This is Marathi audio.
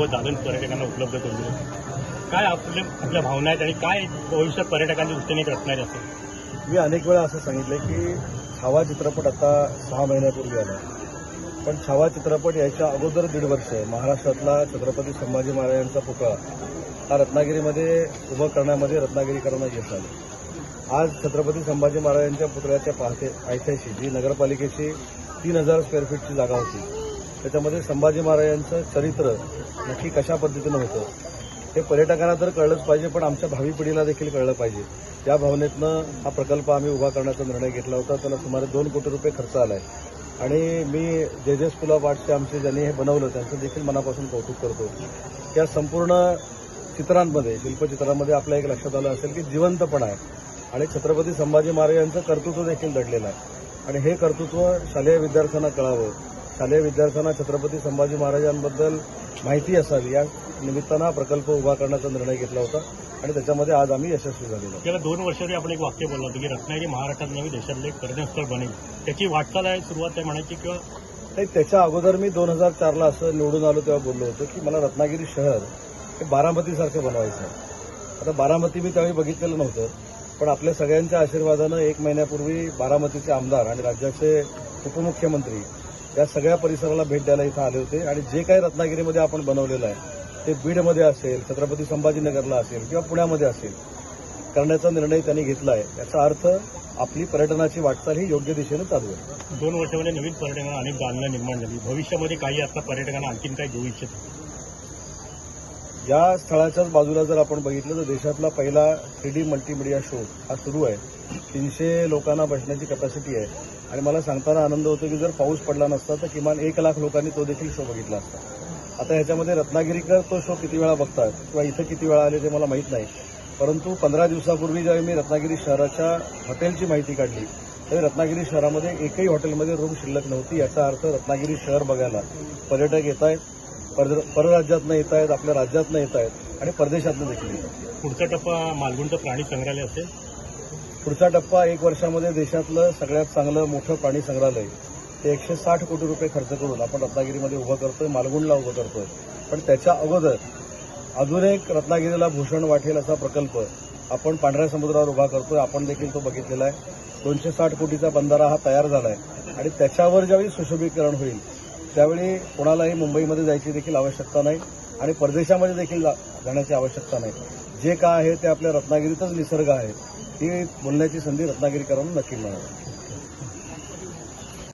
व दालन पर्यटकांना उपलब्ध करून दिलं. काय आपले आपल्या भावना आहेत आणि काय भविष्यात पर्यटकांच्या दृष्टीने एक असेल मी अनेक वेळा असं सांगितलं की छावा चित्रपट आता सहा महिन्यापूर्वी आला. पण छावा चित्रपट याच्या अगोदर दीड वर्ष महाराष्ट्रातला छत्रपती संभाजी महाराजांचा पुतळा हा रत्नागिरीमध्ये उभं करण्यामध्ये रत्नागिरीकरांना यश आलं. आज छत्रपती संभाजी महाराजांच्या पुतळ्याच्या पाहते पायथ्याशी जी नगरपालिकेची तीन हजार स्क्वेअर फीटची जागा होती त्याच्यामध्ये संभाजी महाराजांचं चरित्र नक्की कशा पद्धतीनं होतं हे पर्यटकांना तर कळलंच पाहिजे पण आमच्या भावी पिढीला देखील कळलं पाहिजे. या भावनेतनं हा प्रकल्प आम्ही उभा करण्याचा निर्णय घेतला होता त्याला सुमारे दोन कोटी रुपये खर्च आलाय. आणि मी जे जे स्कूल ऑफ आर्टचे आमचे ज्यांनी हे बनवलं त्यांचं देखील मनापासून कौतुक करतो. या संपूर्ण चित्रांमध्ये शिल्पचित्रांमध्ये आपल्या एक लक्षात आलं असेल की जिवंतपणा आहे. आणि छत्रपती संभाजी महाराजांचं कर्तृत्व देखील दडलेलं आहे. आणि हे कर्तृत्व शालेय विद्यार्थ्यांना कळावं शालेय विद्यार्थ्यांना छत्रपती संभाजी महाराजांबद्दल माहिती असावी. या निमित्तानं हा प्रकल्प उभा करण्याचा निर्णय घेतला होता आणि त्याच्यामध्ये आज आम्ही यशस्वी झालेलो. गेल्या दोन वर्षापूर्वी आपण एक वाक्य बोललो होतो की रत्नागिरी महाराष्ट्रात नवी देशातलं एक पर्यटनस्थळ बनेल. त्याची वाटचाल आहे सुरुवात आहे म्हणायची किंवा नाही त्याच्या अगोदर मी दोन हजार चारला असं निवडून आलो तेव्हा बोललो होतो की मला रत्नागिरी शहर हे बारामतीसारखं बनवायचं आहे. आता बारामती मी त्यावेळी बघितलेलं नव्हतं पण आपल्या सगळ्यांच्या आशीर्वादानं एक महिन्यापूर्वी बारामतीचे आमदार आणि राज्याचे उपमुख्यमंत्री या सगळ्या परिसराला भेट द्यायला इथं आले होते. आणि जे काही रत्नागिरीमध्ये आपण बनवलेलं आहे ते बीडमध्ये असेल छत्रपती संभाजीनगरला असेल किंवा पुण्यामध्ये असेल करण्याचा निर्णय त्यांनी घेतला आहे याचा अर्थ आपली पर्यटनाची वाटचाल ही योग्य दिशेनं चालू आहे. दोन वर्षामध्ये नवीन पर्यटकांना अनेक बांधणं निर्माण झाली. भविष्यामध्ये काही आता पर्यटकांना आणखीन काही देऊ इच्छित या स्थळाच्याच बाजूला जर आपण बघितलं तर देशातला पहिला थ्री डी मल्टीमीडिया शो हा सुरू आहे. तीनशे लोकांना बसण्याची कपॅसिटी आहे. आणि मला सांगताना आनंद होतो की जर पाऊस पडला नसता तर किमान एक लाख लोकांनी तो देखील शो बघितला असता. आता ह्याच्यामध्ये रत्नागिरीकर तो शो किती वेळा बघतात किंवा इथं किती वेळा आले ते मला माहीत नाही. परंतु पंधरा दिवसापूर्वी ज्यावेळी मी रत्नागिरी शहराच्या हॉटेलची माहिती काढली तरी रत्नागिरी शहरामध्ये एकही हॉटेलमध्ये रूम शिल्लक नव्हती याचा अर्थ रत्नागिरी शहर बघायला पर्यटक येत आहेत परद- परराज्यातनं येत आहेत आपल्या राज्यातनं येत आहेत आणि परदेशातनं देखील येत आहेत. पुढचा टप्पा मालगुंड प्राणी संग्रहालय असेल? पुढचा टप्पा एक वर्षामध्ये देशातलं सगळ्यात चांगलं मोठं प्राणी संग्रहालय. ते एकशे साठ कोटी रुपये खर्च करून आपण रत्नागिरीमध्ये उभं करतोय मालगुंडला उभं करतोय. पण त्याच्या अगोदर अजून एक रत्नागिरीला भूषण वाटेल असा प्रकल्प आपण पांढऱ्या समुद्रावर उभा करतोय आपण देखील तो बघितलेला आहे. दोनशे साठ कोटीचा बंधारा हा तयार झाला आहे आणि त्याच्यावर ज्यावेळी सुशोभीकरण होईल त्यावेळी कोणालाही मुंबईमध्ये जायची देखील आवश्यकता नाही आणि परदेशामध्ये देखील जा- जाण्याची आवश्यकता नाही. जे काय आहे ते आपल्या रत्नागिरीतच निसर्ग आहे. ही बोलण्याची संधी रत्नागिरीकरांना नक्की मिळावी